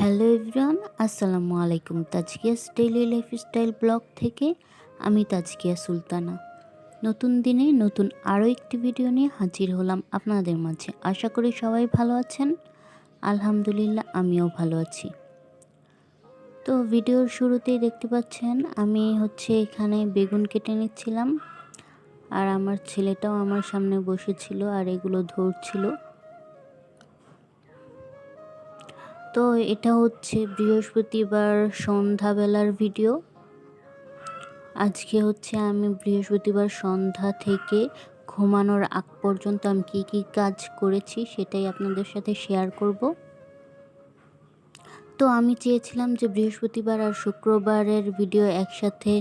Hello everyone, আসসালামু আলাইকুম। তাজকিয়াস daily lifestyle blog থেকে আমি তাজকিয়া সুলতানা। নতুন দিনে নতুন আরও একটি ভিডিও নিয়ে হাজির হলাম আপনাদের মাঝে। আশা করি সবাই ভালো আছেন। আলহামদুলিল্লাহ, আমিও ভালো আছি। তো ভিডিওর শুরুতেই দেখতে পাচ্ছেন, আমি হচ্ছে এখানে বেগুন কেটে নিচ্ছিলাম। আর আমার ছেলেটাও আমার সামনে বসেছিল আর এগুলো ধরছিল। তো এটা হচ্ছে বৃহস্পতিবার সন্ধ্যাবেলার ভিডিও। আজকে হচ্ছে আমি বৃহস্পতিবার সন্ধ্যা থেকে ঘুমানোর আগ পর্যন্ত আমি কী কী কাজ করেছি সেটাই আপনাদের সাথে শেয়ার করব। তো আমি চেয়েছিলাম যে বৃহস্পতিবার আর শুক্রবারের ভিডিও একসাথে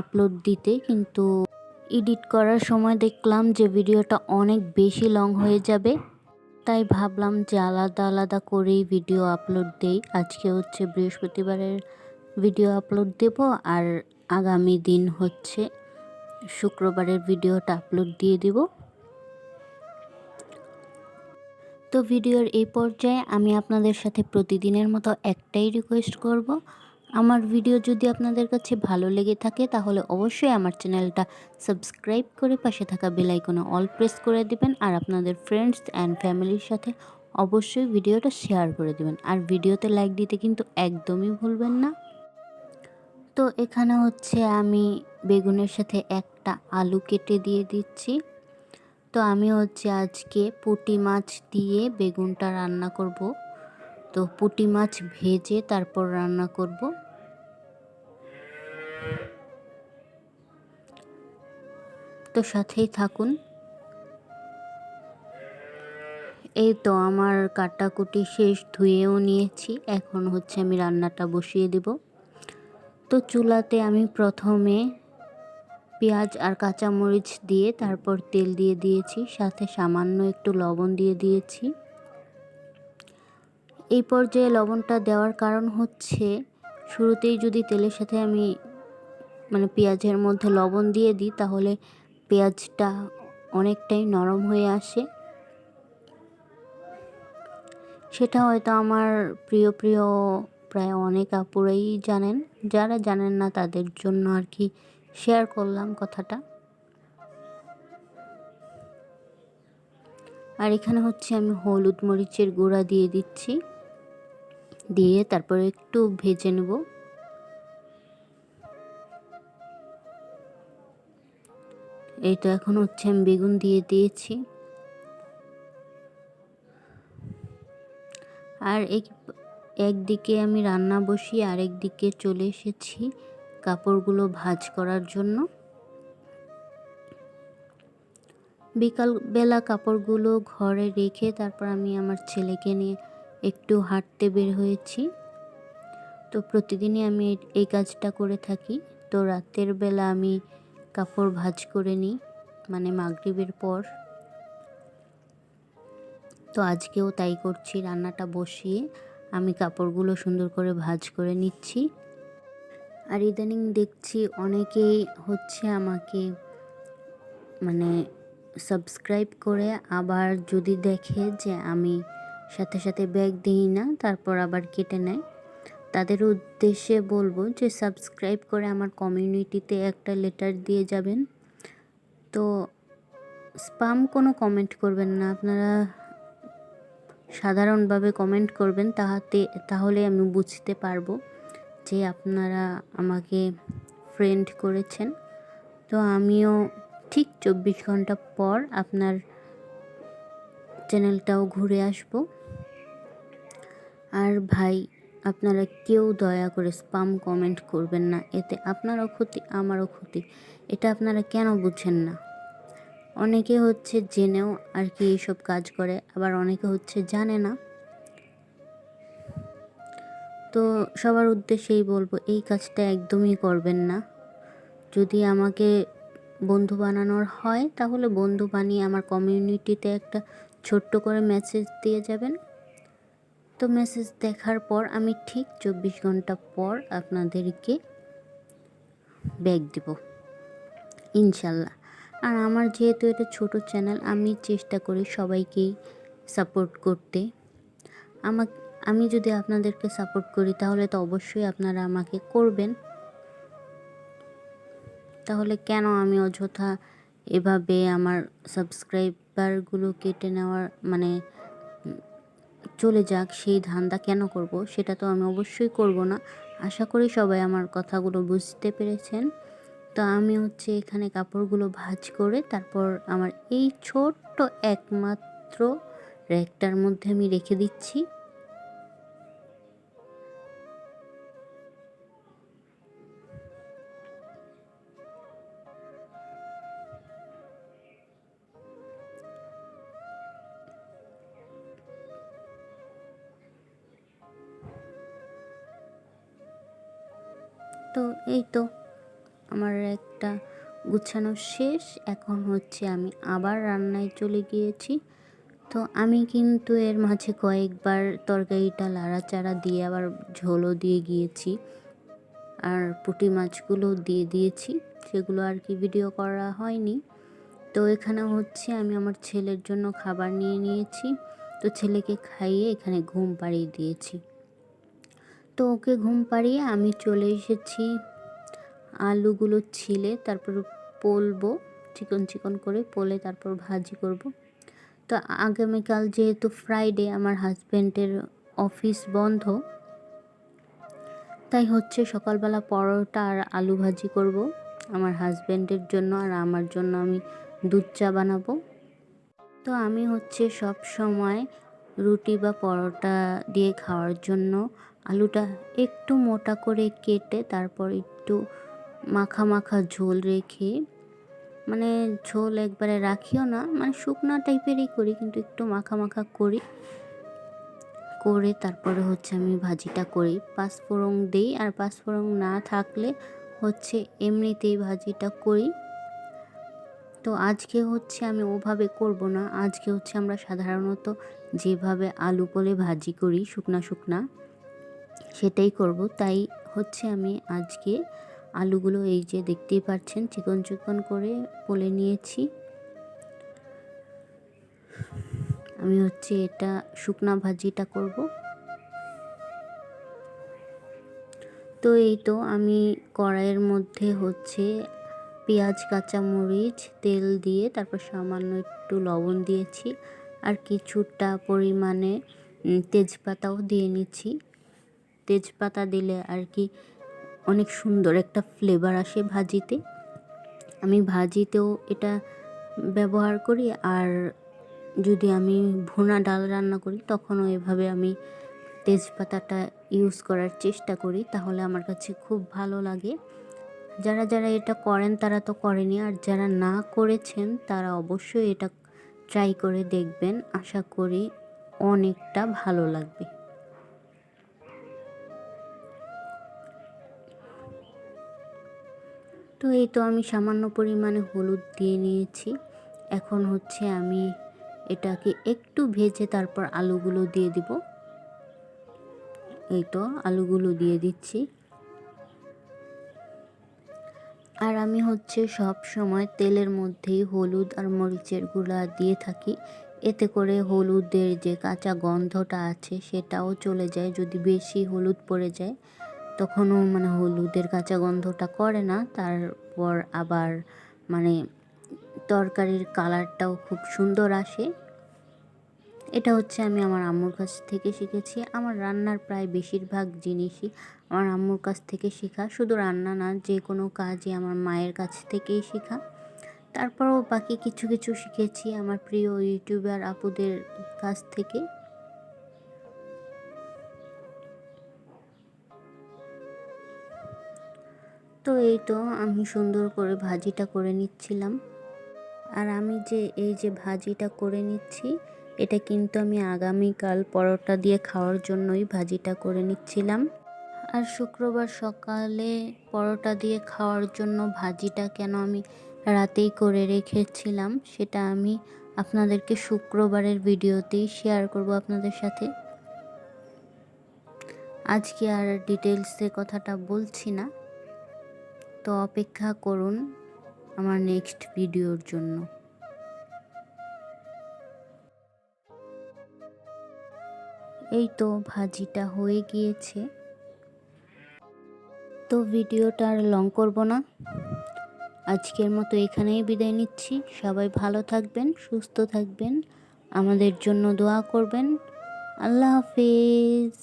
আপলোড দিতে, কিন্তু এডিট করার সময় দেখলাম যে ভিডিওটা অনেক বেশি লং হয়ে যাবে। তাই ভাবলাম যে আলাদা আলাদা করেই ভিডিও আপলোড দেই। আজকে হচ্ছে বৃহস্পতিবারের ভিডিও আপলোড দেব আর আগামী দিন হচ্ছে শুক্রবারের ভিডিওটা আপলোড দিয়ে দেব। তো ভিডিওর এই পর্যায়ে আমি আপনাদের সাথে প্রতিদিনের মতো একটাই রিকোয়েস্ট করব। আমার ভিডিও যদি আপনাদের কাছে ভালো লেগে থাকে, তাহলে অবশ্যই আমার চ্যানেলটা সাবস্ক্রাইব করে পাশে থাকা বেলাইকনে অল প্রেস করে দিবেন আর আপনাদের ফ্রেন্ডস অ্যান্ড ফ্যামিলির সাথে অবশ্যই ভিডিওটা শেয়ার করে দেবেন। আর ভিডিওতে লাইক দিতে কিন্তু একদমই ভুলবেন না। তো এখানে হচ্ছে আমি বেগুনের সাথে একটা আলু কেটে দিয়ে দিচ্ছি। তো আমি হচ্ছে আজকে পুঁটি মাছ দিয়ে বেগুনটা রান্না করব। তো পুঁটি মাছ ভেজে তারপর রান্না করব। তো সাথেই থাকুন। এই তো আমার কাটাকুটি শেষ, ধুয়েও নিয়েছি। এখন হচ্ছে আমি রান্নাটা বসিয়ে দেব। তো চুলাতে আমি প্রথমে পেঁয়াজ আর কাঁচামরিচ দিয়ে তারপর তেল দিয়ে দিয়েছি, সাথে সামান্য একটু লবণ দিয়ে দিয়েছি। এই পর্যায়ে লবণটা দেওয়ার কারণ হচ্ছে, শুরুতেই যদি তেলের সাথে আমি মানে পেঁয়াজের মধ্যে লবণ দিয়ে দিই, তাহলে পেঁয়াজটা অনেকটাই নরম হয়ে আসে। সেটা হয়তো আমার প্রিয় প্রিয় প্রায় অনেক আপুরাই জানেন। যারা জানেন না তাদের জন্য আর কি শেয়ার করলাম কথাটা। আর এখানে হচ্ছে আমি হলুদ মরিচের গুঁড়া দিয়ে দিচ্ছি। দিয়ে তারপরে একটু ভেজে নেব। এই তো এখন হচ্ছে আমি বেগুন দিয়ে দিয়েছি। আর এক, একদিকে আমি রান্না বসিয়ে আরেক দিকে চলে এসেছি কাপড়গুলো ভাজ করার জন্য। বিকালবেলা কাপড়গুলো ঘরে রেখে তারপর আমি আমার ছেলেকে নিয়ে একটু হাঁটতে বের হয়েছি। তো প্রতিদিনই আমি এই কাজটা করে থাকি। তো রাতের বেলা আমি কাপড় ভাজ করে নিই মানে মাগরিবের পর। তো আজকেও তাই করছি, রান্নাটা বসিয়ে আমি কাপড়গুলো সুন্দর করে ভাজ করে নিচ্ছি। আর ইদানিং দেখছি অনেকেই হচ্ছে আমাকে মানে সাবস্ক্রাইব করে, আবার যদি দেখে যে আমি সাথে সাথে ব্যাগ দিই না, তারপর আবার কেটে নেয়। তাদের উদ্দেশ্যে বলব যে সাবস্ক্রাইব করে আমার কমিউনিটিতে একটা লেটার দিয়ে যাবেন। তো স্পাম কোনো কমেন্ট করবেন না, আপনারা সাধারণভাবে কমেন্ট করবেন তাহাতে, তাহলে আমি বুঝতে পারব যে আপনারা আমাকে ফ্রেন্ড করেছেন। তো আমিও ঠিক চব্বিশ ঘণ্টা পর আপনার চ্যানেলটাও ঘুরে আসব। আর ভাই আপনারা কেউ দয়া করে স্পাম কমেন্ট করবেন না। এতে আপনারও ক্ষতি, আমারও ক্ষতি। এটা আপনারা কেন বুঝছেন না? অনেকে হচ্ছে জেনেও আর কি এইসব কাজ করে, আবার অনেকে হচ্ছে জানে না। তো সবার উদ্দেশ্যেই বলব, এই কাজটা একদমই করবেন না। যদি আমাকে বন্ধু বানানোর হয়, তাহলে বন্ধু বানিয়ে আমার কমিউনিটিতে একটা ছোট্ট করে মেসেজ দিয়ে যাবেন। তো মেসেজ দেখার পর আমি ঠিক চব্বিশ ঘণ্টা পর আপনাদেরকে ব্যাগ দেব। ইনশাল্লাহ। আর আমার যেহেতু এটা ছোট চ্যানেল আমি চেষ্টা করি সবাইকেই সাপোর্ট করতে। আমার আমি যদি আপনাদেরকে সাপোর্ট করি, তাহলে তো অবশ্যই আপনারা আমাকে করবেন। তাহলে কেন আমি অযথা এভাবে আমার সাবস্ক্রাইবারগুলো কেটে নেওয়ার মানে চলে যাক, সেই ধান্দা কেন করব সেটা তো আমি অবশ্যই করব না। আশা করি সবাই আমার কথাগুলো বুঝতে পেরেছেন। তো আমি হচ্ছে এখানে কাপড়গুলো ভাজ করে তারপর আমার এই ছোট্ট একমাত্র র্যাকটার মধ্যে আমি রেখে দিচ্ছি। তো এই তো আমার একটা গুছানো শেষ। এখন হচ্ছে আমি আবার রান্নায় চলে গিয়েছি। তো আমি কিন্তু এর মাঝে কয়েকবার তরকারিটা লাড়াচাড়া দিয়ে আবার ঝোলও দিয়ে গিয়েছি। আর পুঁটি মাছগুলো দিয়ে দিয়েছি। সেগুলো আর কি ভিডিও করা হয়নি। তো এখানে হচ্ছে আমি আমার ছেলের জন্য খাবার নিয়ে নিয়েছি। তো ছেলেকে খাইয়ে এখানে ঘুম পাড়িয়ে দিয়েছি। তো ওকে ঘুম পাড়িয়ে আমি চলে এসেছি। আলুগুলো ছিলে, তারপর পোলবো, চিকন চিকন করে পোলে তারপর ভাজি করব। তো আগামীকাল যেহেতু ফ্রাইডে আমার হাজব্যান্ডের অফিস বন্ধ, তাই হচ্ছে সকালবেলা পরোটা আর আলু ভাজি করব। আমার হাজব্যান্ডের জন্য আর আমার জন্য আমি দুধ চা বানাবো। তো আমি হচ্ছে সব সময় রুটি বা পরোটা দিয়ে খাওয়ার জন্য আলুটা একটু মোটা করে কেটে তারপর একটু মাখা মাখা ঝোল রেখে মানে ঝোল একবারে রাখিও না মানে শুকনা টাইপেরই করি কিন্তু একটু মাখা মাখা করি। করে তারপরে হচ্ছে আমি ভাজিটা করি। পাঁচফোড়ন দিই আর পাঁচফোড়ন না থাকলে হচ্ছে এমনিতেই ভাজিটা করি। তো আজকে হচ্ছে আমি ওভাবে করব না, আজকে হচ্ছে আমরা সাধারণত যেভাবে আলু পোলে ভাজি করি শুকনা শুকনা সেটাই করব। তাই হচ্ছে আমি আজকে আলুগুলো এই যে দেখতেই পাচ্ছেন, চিকন চিকন করে পোলে নিয়েছি। আমি হচ্ছে এটা শুকনা ভাজিটা করব। তো এই তো আমি কড়াইয়ের মধ্যে হচ্ছে পেঁয়াজ, কাঁচামরিচ, তেল দিয়ে তারপর সামান্য একটু লবণ দিয়েছি। আর কিছুটা পরিমাণে তেজপাতাও দিয়ে নিচ্ছি। তেজপাতা দিলে আর কি অনেক সুন্দর একটা ফ্লেভার আসে ভাজিতে। আমি ভাজিতেও এটা ব্যবহার করি আর যদি আমি ভুনা ডাল রান্না করি তখনও এভাবে আমি তেজপাতাটা ইউজ করার চেষ্টা করি তাহলে আমার কাছে খুব ভালো লাগে। যারা যারা এটা করেন তারা তো করেনি আর যারা না করেছেন তারা অবশ্যই এটা ট্রাই করে দেখবেন। আশা করি অনেকটা ভালো লাগবে। তো এই তো আমি সামান্য পরিমাণে হলুদ দিয়ে নিয়েছি। এখন হচ্ছে আমি এটাকে একটু ভেজে তারপর আলুগুলো দিয়ে দিব। এই তো আলুগুলো দিয়ে দিচ্ছি। আর আমি হচ্ছে সব সময় তেলের মধ্যেই হলুদ আর মরিচের গুঁড়া দিয়ে থাকি। এতে করে হলুদের যে কাঁচা গন্ধটা আছে সেটাও চলে যায়। যদি বেশি হলুদ পড়ে যায়, তখনও মানে হলুদের কাঁচা গন্ধটা করে না। তারপর আবার মানে তরকারির কালারটাও খুব সুন্দর আসে। এটা হচ্ছে আমি আমার আম্মুর কাছ থেকে শিখেছি। আমার রান্নার প্রায় বেশিরভাগ জিনিসই আমার আম্মুর কাছ থেকে শেখা। শুধু রান্না না, যে কোনো কাজই আমার মায়ের কাছ থেকেই শেখা। তারপরও বাকি কিছু কিছু শিখেছি আমার প্রিয় ইউটিউবার আপুদের কাছ থেকে। তো এই তো আমি সুন্দর করে ভাজিটা করে নিচ্ছিলাম। আর আমি যে এই যে ভাজিটা করে নিচ্ছি, এটা কিন্তু আমি আগামীকাল পরোটা দিয়ে খাওয়ার জন্যই ভাজিটা করে নিচ্ছিলাম। আর শুক্রবার সকালে পরোটা দিয়ে খাওয়ার জন্য ভাজিটা কেন আমি রাতেই করে রেখেছিলাম, সেটা আমি আপনাদেরকে শুক্রবারের ভিডিওতেই শেয়ার করব আপনাদের সাথে। আজকে আর ডিটেলসে কথাটা বলছি না। তো অপেক্ষা করুন আমার নেক্সট ভিডিওর জন্য। এই তো ভাজিটা হয়ে গিয়েছে। তো ভিডিওটা আর লং করব না। আজকের মতো এখানেই বিদায় নিচ্ছি। সবাই ভালো থাকবেন, সুস্থ থাকবেন। আমাদের জন্য দোয়া করবেন। আল্লাহ হাফিজ।